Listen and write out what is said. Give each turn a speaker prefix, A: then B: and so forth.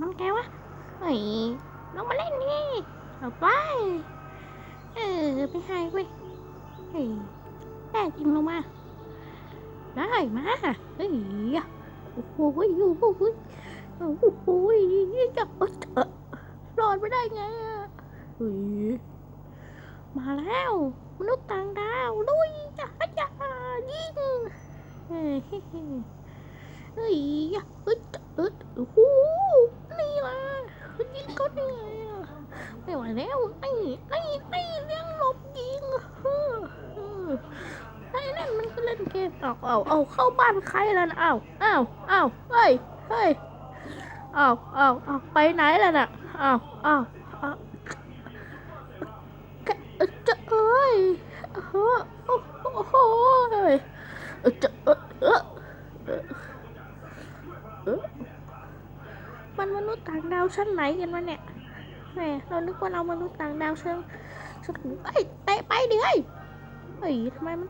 A: มันแกวะเฮ้ยลงมาเล่นนี่เอาไป เออไปให้เว้ยเฮ้ยแน่จริงลงมา ได้มาเฮ้ยโอ้โหโอ้โหโอ้โหโอ้โหจะเออเออรอดไปได้ไงเฮ้ยมาแล้วมนุษย์ต่างดาวลุยจ้าจ้ายิงเฮ้ยเฮ้ยเฮ้ยเฮ้ยเออโอ้โหนี่ล่ะยิงก็เหนื่อยอะ ไม่ไหวแล้วไอ้ไอ้ไอ้เลี้ยงหลบยิงเออเออไอ้นั่นมันก็เล่นเกมเอาเอาเอาเข้าบ้านใครแล้วนะเอาเอาเอาเฮ้ยเฮ้ยเอาเอาเอาไปไหนแล้วน่ะเอาเอาเอาเอ่อจะเอ้ยเออโอ้โหเอ้ยเออจะเออเออเออเออมันมนุษย์ต่างดาวชั้นไหนกันวะเนี่ย แหมเรานึกว่าเรามนุษย์ต่างดาวเชิงชั้นเอ้ยเตะไปดิเฮ้ยเฮ้ยทำ